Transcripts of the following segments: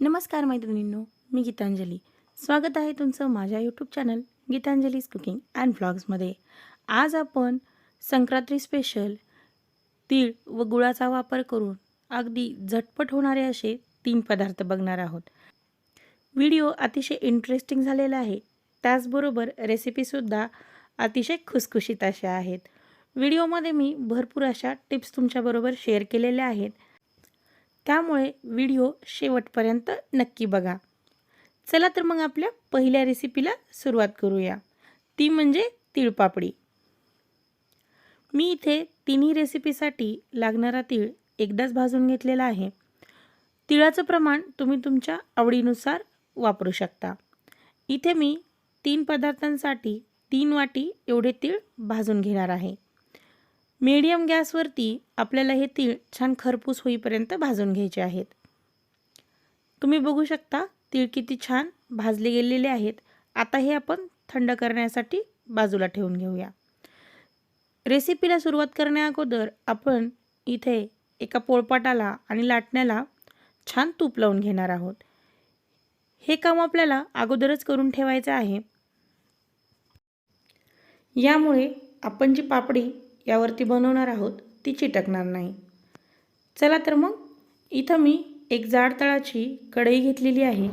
नमस्कार मैत्रिणींनो मी गीतांजली. स्वागत आहे तुमचं माझ्या YouTube channel Geetanjali's cooking and ब्लॉग्समध्ये आज आपण संक्रांती स्पेशल तीळ व गुळाचा वापर करून अगदी झटपट होणारे असे तीन पदार्थ बघणार आहोत. व्हिडिओ अतिशय इंटरेस्टिंग झालेला आहे. त्याचबरोबर रेसिपीसुद्धा अतिशय खुसखुशीत अशा आहेत. व्हिडिओमध्ये मी भरपूर अशा टिप्स तुमच्याबरोबर शेअर केलेल्या आहेत. त्यामुळे व्हिडिओ शेवटपर्यंत नक्की बघा. चला तर मग आपल्या पहिल्या रेसिपीला सुरुवात करूया. ती म्हणजे तिळपापडी. मी इथे तिन्ही रेसिपीसाठी लागणारा तीळ एकदाच भाजून घेतलेला आहे. तिळाचं प्रमाण तुम्ही तुमच्या आवडीनुसार वापरू शकता. इथे मी तीन पदार्थांसाठी तीन वाटी एवढे तीळ भाजून घेणार आहे. मीडियम गॅसवरती आपल्याला हे तीळ छान खरपूस होईपर्यंत भाजून घ्यायचे आहेत. तुम्ही बघू शकता तीळ किती छान भाजले गेलेले आहेत. आता हे आपण थंड करण्यासाठी बाजूला ठेवून घेऊया. रेसिपीला सुरुवात करण्याअगोदर आपण इथे एका पोळपाटाला आणि लाटण्याला छान तूप लावून घेणार आहोत. हे काम आपल्याला अगोदरच करून ठेवायचं आहे. यामुळे आपण जी पापडी यावरती बनवणार आहोत ती चिटकणार नाही. चला तर मग इथं मी एक जाड तळाची कढई घेतलेली आहे.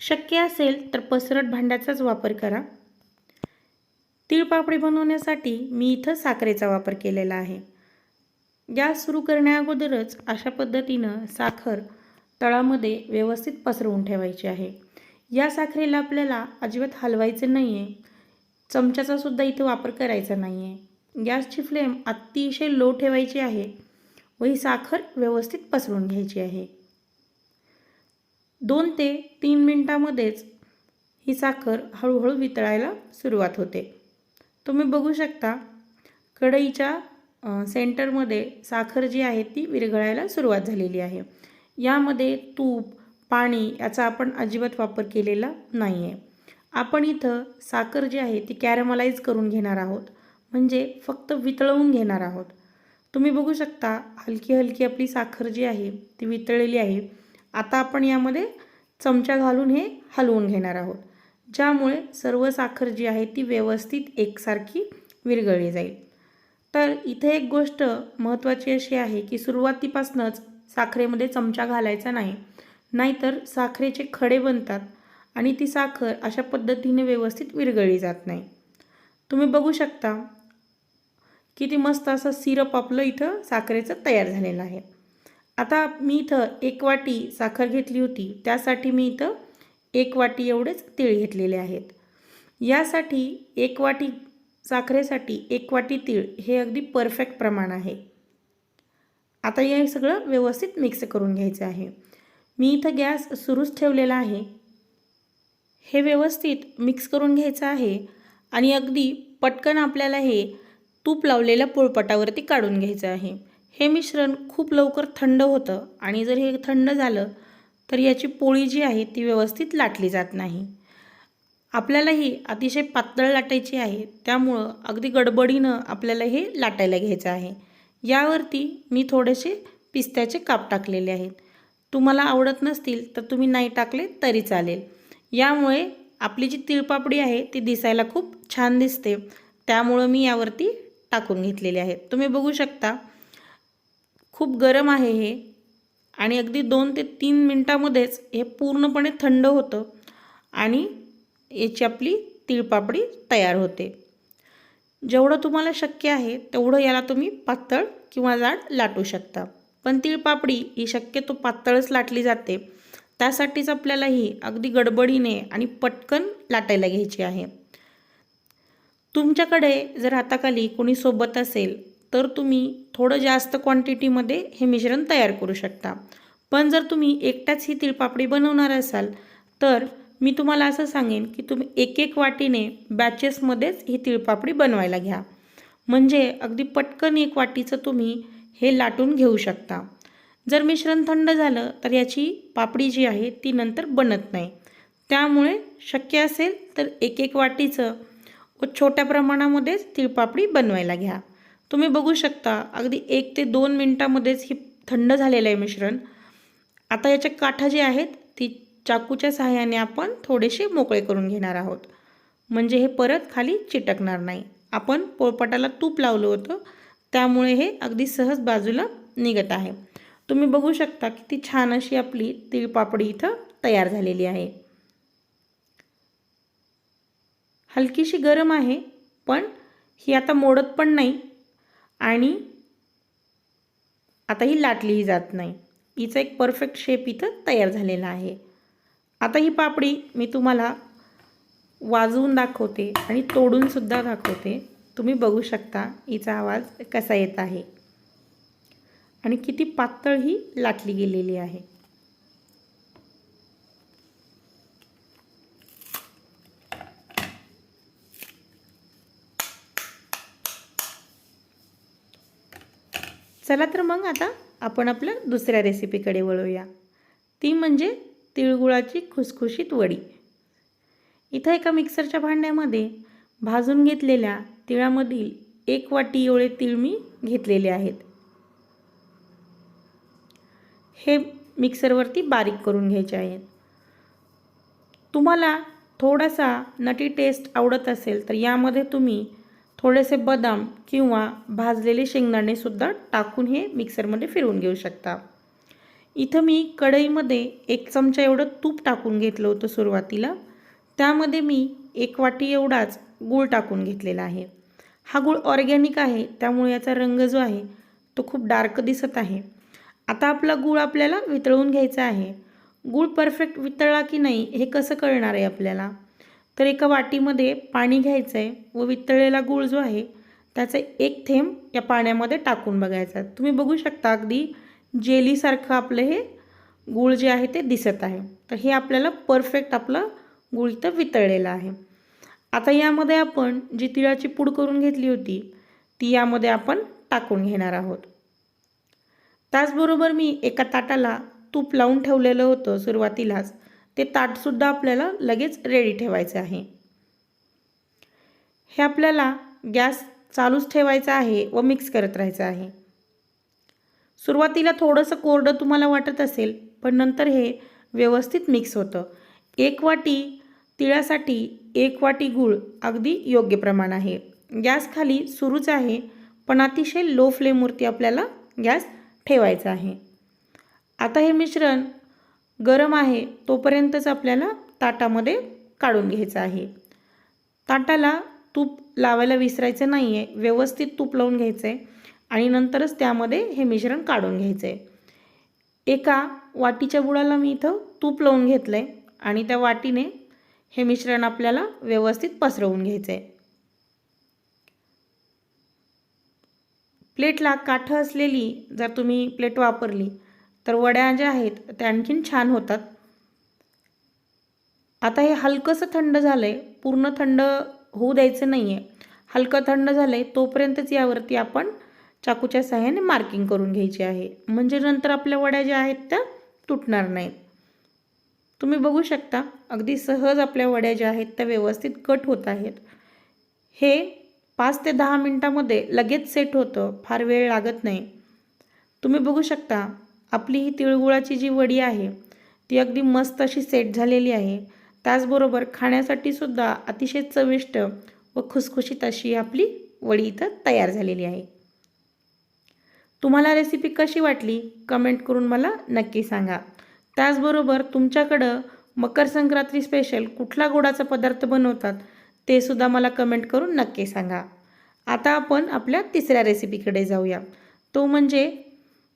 शक्य असेल तर पसरट भांड्याचाच वापर करा. तिळपापडी बनवण्यासाठी मी इथं साखरेचा वापर केलेला आहे. गॅस सुरू करण्याअगोदरच अशा पद्धतीनं साखर तळामध्ये व्यवस्थित पसरवून ठेवायची आहे. या साखरेला आपल्याला अजिबात हलवायचं नाही आहे चमच्याचासुद्धा इथं वापर करायचा नाही आहे गॅसची फ्लेम अतिशय लो ठेवायची आहे व ही साखर व्यवस्थित पसरून घ्यायची आहे. दोन ते तीन मिनटामध्येच ही साखर हळूहळू वितळायला सुरुवात होते. तुम्ही बघू शकता कढईच्या सेंटरमध्ये साखर जी आहे ती विरघळायला सुरुवात झालेली आहे. यामध्ये तूप पाणी याचा आपण अजिबात वापर केलेला नाही आहे आपण इथं साखर जी आहे ती कॅरमलाइज करून घेणार आहोत. म्हणजे फक्त वितळवून घेणार आहोत. तुम्ही बघू शकता हलकी हलकी आपली साखर जी आहे ती वितळलेली आहे. आता आपण यामध्ये चमचा घालून हे हलवून घेणार आहोत. ज्यामुळे सर्व साखर जी आहे ती व्यवस्थित एकसारखी विरघळली जाईल. तर इथे एक गोष्ट महत्त्वाची अशी आहे की सुरुवातीपासूनच साखरेमध्ये चमचा घालायचा नाही. नाहीतर साखरेचे खडे बनतात आणि ती साखर अशा पद्धतीने व्यवस्थित विरघळली जात नाही. तुम्ही बघू शकता किती मस्त असं सिरप आपलं इथं साखरेचं तयार झालेलं आहे. आता मी इथं एक वाटी साखर घेतली होती. त्यासाठी मी इथं एक वाटी एवढेच तीळ घेतलेले आहेत. यासाठी एक वाटी साखरेसाठी एक वाटी तीळ हे अगदी परफेक्ट प्रमाण आहे. आता हे सगळं व्यवस्थित मिक्स करून घ्यायचं आहे. मी इथं गॅस सुरूच ठेवलेला आहे. हे व्यवस्थित मिक्स करून घ्यायचं आहे. आणि अगदी पटकन आपल्याला हे तूप लावलेल्या पोळपटावरती काढून घ्यायचं आहे. हे मिश्रण खूप लवकर थंड होतं आणि जर हे थंड झालं तर याची पोळी जी आहे ती व्यवस्थित लाटली जात नाही. आपल्याला ही अतिशय पातळ लाटायची आहे त्यामुळं अगदी गडबडीनं आपल्याला हे लाटायला घ्यायचं आहे. यावरती मी थोडेसे पिस्त्याचे काप टाकलेले आहेत. तुम्हाला आवडत नसतील तर तुम्ही नाही टाकले तरी चालेल. यामुळे आपली जी तिळपापडी आहे ती दिसायला खूप छान दिसते. त्यामुळं मी यावरती टाकून घेतलेले आहेत. तुम्ही बघू शकता खूप गरम आहे हे आणि अगदी दोन ते तीन मिनटामध्येच हे पूर्णपणे थंड होतं आणि याची आपली तिळपापडी तयार होते. जेवढं तुम्हाला शक्य आहे तेवढं याला तुम्ही पातळ किंवा जाड लाटू शकता. पण तिळपापडी ही शक्यतो पातळच लाटली जाते. त्यासाठीच आपल्याला ही अगदी गडबडीने आणि पटकन लाटायला घ्यायची आहे. तुमच्याकडे जर हाताखाली कोणी सोबत असेल तर तुम्ही थोडं जास्त क्वांटिटीमध्ये हे मिश्रण तयार करू शकता. पण जर तुम्ही एकट्याच ही तिळपापडी बनवणार असाल तर मी तुम्हाला असं सांगेन की तुम्ही एक एक वाटीने बॅचेसमध्येच ही तिळपापडी बनवायला घ्या. म्हणजे अगदी पटकन एक वाटीचं तुम्ही हे लाटून घेऊ शकता. जर मिश्रण थंड झालं तर याची पापडी जी आहे ती नंतर बनत नाही. त्यामुळे शक्य असेल तर एक एक वाटीचं व छोट्या प्रमाणामध्येच तिळपापडी बनवायला घ्या. तुम्ही बघू शकता अगदी एक ते दोन मिनटामध्येच ही थंड झालेलं आहे मिश्रण. आता याच्या काठा जे आहेत ती चाकूच्या सहाय्याने आपण थोडेसे मोकळे करून घेणार आहोत. म्हणजे हे परत खाली चिटकणार नाही. आपण पोळपाटाला तूप लावलं होतं त्यामुळे हे अगदी सहज बाजूला निघत आहे. तुम्ही बघू शकता किती छान अशी आपली तिळपापडी इथं तयार झालेली आहे. हलकीशी गरम आहे पण ही आता मोडत पण नाही आणि आता ही लाटलीही जात नाही. हिचा एक परफेक्ट शेप इथं तयार झालेला आहे. आता ही पापडी मी तुम्हाला वाजवून दाखवते आणि तोडूनसुद्धा दाखवते. तुम्ही बघू शकता हिचा आवाज कसा येत आहे. आणि किती पातळ ही लाटली गेलेली आहे. चला तर मग आता आपण आपल्या दुसऱ्या रेसिपीकडे वळूया. ती म्हणजे तिळगुळाची खुसखुशीत वडी. इथं एका मिक्सरच्या भांड्यामध्ये भाजून घेतलेल्या तिळामधील एक वाटी एवढे तीळ मी घेतलेले आहेत. हे मिक्सरवरती बारीक करून घ्यायचे आहेत. तुम्हाला थोडासा नटी टेस्ट आवडत असेल तर यामध्ये तुम्ही थोडेसे बदाम किंवा भाजलेले शेंगदाणेसुद्धा टाकून हे मिक्सरमध्ये फिरवून घेऊ शकता. इथं मी कढईमध्ये एक चमचा एवढं तूप टाकून घेतलं होतं सुरुवातीला. त्यामध्ये मी एक वाटी एवढाच गूळ टाकून घेतलेला आहे. हा गूळ ऑर्गॅनिक आहे त्यामुळे याचा रंग जो आहे तो खूप डार्क दिसत आहे. आता आपला गूळ आपल्याला वितळून घ्यायचा आहे. गूळ परफेक्ट वितळला की नाही हे कसं कळणार आहे आपल्याला? तर एका वाटीमध्ये पाणी घ्यायचं आहे व वितळलेला गूळ जो आहे त्याचा एक थेंब या पाण्यामध्ये टाकून बघायचा. तुम्ही बघू शकता अगदी जेलीसारखं आपलं हे गूळ जे आहे ते दिसत आहे. तर हे आपल्याला परफेक्ट आपलं गूळ इथं वितळलेलं आहे. आता यामध्ये आपण जी तिळाची पूड करून घेतली होती ती यामध्ये आपण टाकून घेणार आहोत. त्याचबरोबर मी एका ताटाला तूप लावून ठेवलेलं होतं सुरुवातीलाच. ते ताटसुद्धा आपल्याला लगेच रेडी ठेवायचं आहे. हे आपल्याला गॅस चालूच ठेवायचा आहे व मिक्स करत राहायचं आहे. सुरुवातीला थोडंसं कोरडं तुम्हाला वाटत असेल पण नंतर हे व्यवस्थित मिक्स होतं. एक वाटी तिळासाठी एक वाटी गूळ अगदी योग्य प्रमाण आहे. गॅस खाली सुरूच आहे पण अतिशय लो फ्लेमवरती आपल्याला गॅस ठेवायचा आहे. आता हे मिश्रण गरम आहे तोपर्यंतच आपल्याला ताटामध्ये काढून घ्यायचं आहे. ताटाला तूप लावायला विसरायचं नाही आहे व्यवस्थित तूप लावून घ्यायचं आहे आणि नंतरच त्यामध्ये हे मिश्रण काढून घ्यायचं आहे एका वाटीच्या बुडाला मी इथं तूप लावून घेतलं आहे आणि त्या वाटीने हे मिश्रण आपल्याला व्यवस्थित पसरवून घ्यायचं आहे प्लेटला काठं असलेली जर तुम्ही प्लेट वापरली तर वड्या ज्या आहेत त्या आणखीन छान होतात. आता हे हलकंसं थंड झालं आहे पूर्ण थंड होऊ द्यायचं नाही आहे हलकं थंड झालं आहे तोपर्यंतच यावरती आपण चाकूच्या सहाय्याने मार्किंग करून घ्यायची आहे. म्हणजे नंतर आपल्या वड्या ज्या आहेत त्या तुटणार नाहीत. तुम्ही बघू शकता अगदी सहज आपल्या वड्या ज्या आहेत त्या व्यवस्थित कट होत आहेत. हे पाच ते दहा मिनटामध्ये लगेच सेट होतं फार वेळ लागत नाही. तुम्ही बघू शकता आपली ही तिळगुळाची जी वडी आहे ती अगदी मस्त अशी सेट झालेली आहे. त्याचबरोबर खाण्यासाठी सुद्धा अतिशय चविष्ट व खुसखुशीत अशी आपली वडी इथं तयार झालेली आहे. तुम्हाला रेसिपी कशी वाटली कमेंट करून मला नक्की सांगा. त्याचबरोबर तुमच्याकडं मकर संक्रांती स्पेशल कुठला गोडाचा पदार्थ बनवतात ते सुद्धा मला कमेंट करून नक्की सांगा. आता आपण आपल्या तिसऱ्या रेसिपीकडे जाऊया. तो म्हणजे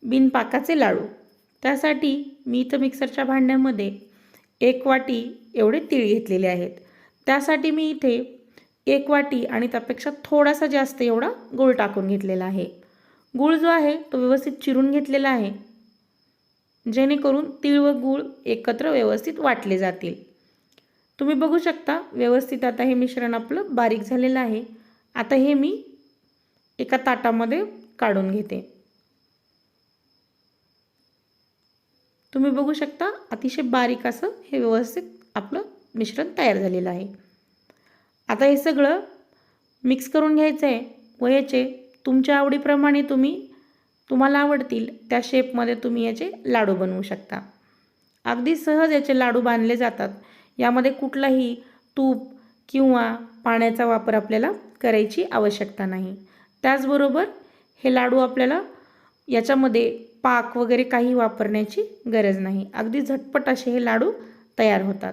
बिनपाकाचे लाडू. त्यासाठी मी इथं मिक्सरच्या भांड्यामध्ये एक वाटी एवढे तीळ घेतलेले आहेत. त्यासाठी मी इथे एक वाटी आणि त्यापेक्षा थोडासा जास्त एवढा गूळ टाकून घेतलेला आहे. गूळ जो आहे तो व्यवस्थित चिरून घेतलेला आहे. जेणेकरून तीळ व गूळ एकत्र व्यवस्थित वाटले जातील. तुम्ही बघू शकता व्यवस्थित आता हे मिश्रण आपलं बारीक झालेलं आहे. आता हे मी एका ताटामध्ये काढून घेते. तुम्ही बघू शकता अतिशय बारीक असं हे व्यवस्थित आपलं मिश्रण तयार झालेलं आहे. आता हे सगळं मिक्स करून घ्यायचं आहे व याचे तुमच्या आवडीप्रमाणे तुम्ही तुम्हाला आवडतील त्या शेपमध्ये तुम्ही याचे लाडू बनवू शकता. अगदी सहज याचे लाडू बांधले जातात. यामध्ये कुठलाही तूप किंवा पाण्याचा वापर आपल्याला करायची आवश्यकता नाही. त्याचबरोबर हे लाडू आपल्याला याच्यामध्ये पाक वगैरे काही वापरण्याची गरज नाही. अगदी झटपट असे हे लाडू तयार होतात.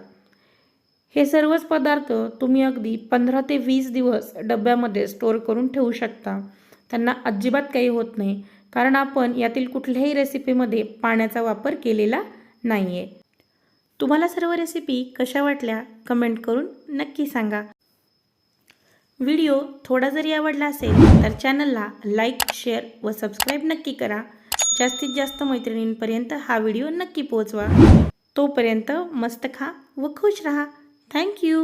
हे सर्वच पदार्थ तुम्ही अगदी पंधरा ते वीस दिवस डब्यामध्ये स्टोअर करून ठेवू शकता. त्यांना अजिबात काही होत नाही. कारण आपण यातील कुठल्याही रेसिपीमध्ये पाण्याचा वापर केलेला नाही आहे तुम्हाला सर्व रेसिपी कशा वाटल्या कमेंट करून नक्की सांगा. व्हिडिओ थोडा जरी आवडला असेल तर चॅनलला लाईक शेअर व सबस्क्राईब नक्की करा. जास्तीत जास्त मैत्रिणींपर्यंत हा व्हिडिओ नक्की पोहोचवा. तोपर्यंत मस्त खा व खुश रहा. थँक्यू